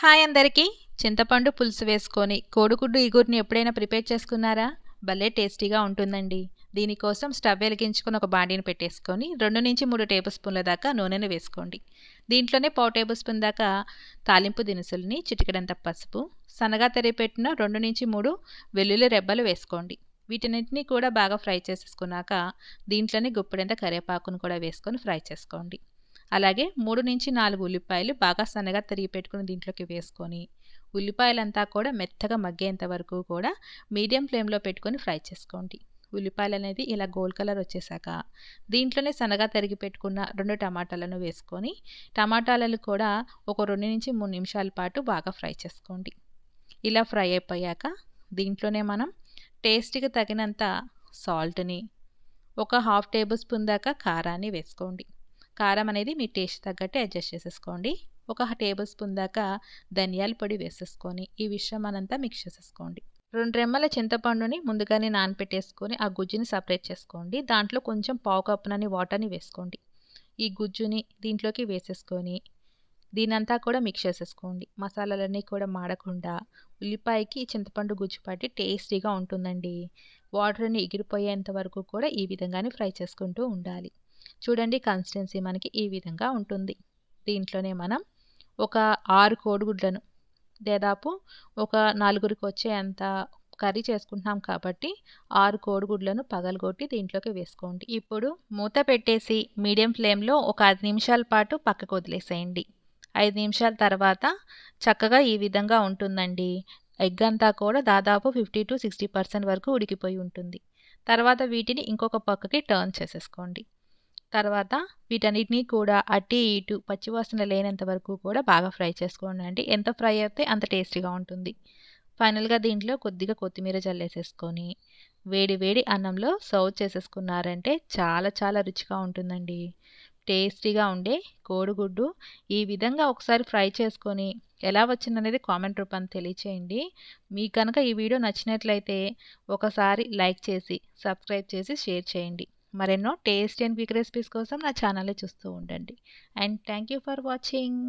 Hi అందరికీ. చింతపండు పులుసు వేసుకొని కోడిగుడ్డు ఇగురిని ఎప్పుడైనా ప్రిపేర్ చేసుకున్నారా? భలే టేస్టీగా ఉంటుందండి. దీనికోసం స్టవ్ వెలిగించుకొని ఒక బాండీని పెట్టేసుకొని రెండు నుంచి మూడు టేబుల్ స్పూన్ల దాకా నూనెను వేసుకోండి. దీంట్లోనే పావు టేబుల్ స్పూన్ దాకా తాలింపు దినుసుల్ని చిటికెడంత పసుపు సన్నగా తరిపెట్టిన రెండు నుంచి మూడు వెల్లుల్లి రెబ్బలు వేసుకోండి. వీటన్నిటిని కూడా బాగా ఫ్రై చేసేసుకున్నాక దీంట్లోనే గుప్పెడంత కరివేపాకును కూడా వేసుకొని ఫ్రై చేసుకోండి. అలాగే మూడు నుంచి నాలుగు ఉల్లిపాయలు బాగా సన్నగా తరిగి పెట్టుకుని దీంట్లోకి వేసుకొని ఉల్లిపాయలంతా కూడా మెత్తగా మగ్గేంత వరకు కూడా మీడియం ఫ్లేమ్లో పెట్టుకొని ఫ్రై చేసుకోండి. ఉల్లిపాయలు అనేది ఇలా గోల్డ్ కలర్ వచ్చేసాక దీంట్లోనే సన్నగా తరిగి పెట్టుకున్న రెండు టమాటాలను వేసుకొని టమాటాలను కూడా ఒక రెండు నుంచి మూడు నిమిషాల పాటు బాగా ఫ్రై చేసుకోండి. ఇలా ఫ్రై అయిపోయాక దీంట్లోనే మనం టేస్ట్కి తగినంత సాల్ట్ని ఒక హాఫ్ టేబుల్ స్పూన్ దాకా కారాన్ని వేసుకోండి. కారం అనేది మీ టేస్ట్ తగ్గట్టు అడ్జస్ట్ చేసేసుకోండి. ఒక టేబుల్ స్పూన్ దాకా ధనియాల పొడి వేసేసుకొని ఈ విషయం అనంతా మిక్స్ చేసేసుకోండి. రెండు రెమ్మల చింతపండుని ముందుగానే నానపెట్టేసుకొని ఆ గుజ్జుని సపరేట్ చేసుకోండి. దాంట్లో కొంచెం పావు కప్పునని వాటర్ని వేసుకోండి. ఈ గుజ్జుని దీంట్లోకి వేసేసుకొని దీనంతా కూడా మిక్స్ చేసేసుకోండి. మసాలాలన్నీ కూడా మాడకుండా ఉల్లిపాయకి చింతపండు గుజ్జు పట్టి టేస్టీగా ఉంటుందండి. వాటర్ని ఎగిరిపోయేంత వరకు కూడా ఈ విధంగానే ఫ్రై చేసుకుంటూ ఉండాలి. చూడండి కన్సిస్టెన్సీ మనకి ఈ విధంగా ఉంటుంది. దీంట్లోనే మనం ఒక ఆరు కోడిగుడ్లను దాదాపు ఒక నలుగురికి వచ్చే అంత కర్రీ చేసుకుంటున్నాం కాబట్టి ఆరు కోడిగుడ్లను పగలగొట్టి దీంట్లోకి వేసుకోండి. ఇప్పుడు మూత పెట్టేసి మీడియం ఫ్లేమ్లో ఒక ఐదు నిమిషాల పాటు పక్కకు వదిలేసేయండి. ఐదు నిమిషాల తర్వాత చక్కగా ఈ విధంగా ఉంటుందండి. ఎగ్ అంతా కూడా దాదాపు ఫిఫ్టీ టు సిక్స్టీ పర్సెంట్ వరకు ఉడికిపోయి ఉంటుంది. తర్వాత వీటిని ఇంకొక పక్కకి టర్న్ చేసేసుకోండి. తర్వాత వీటన్నిటిని కూడా అటు ఇటు పచ్చివాసన లేనంత వరకు కూడా బాగా ఫ్రై చేసుకోండి అండి ఎంత ఫ్రై అయితే అంత టేస్టీగా ఉంటుంది. ఫైనల్గా దీంట్లో కొద్దిగా కొత్తిమీర జల్లేసేసుకొని వేడి వేడి అన్నంలో సర్వ్ చేసేసుకున్నారంటే చాలా చాలా రుచిగా ఉంటుందండి. టేస్టీగా ఉండే కోడిగుడ్డు ఈ విధంగా ఒకసారి ఫ్రై చేసుకొని ఎలా వచ్చిందనేది కామెంట్ రూపాన్ని తెలియచేయండి. మీకు కనుక ఈ వీడియో నచ్చినట్లయితే ఒకసారి లైక్ చేసి సబ్స్క్రైబ్ చేసి షేర్ చేయండి. మరెన్నో టేస్ట్ అండ్ క్విక్ రెసిపీస్ కోసం నా ఛానల్ని చూస్తూ ఉండండి. And thank you for watching.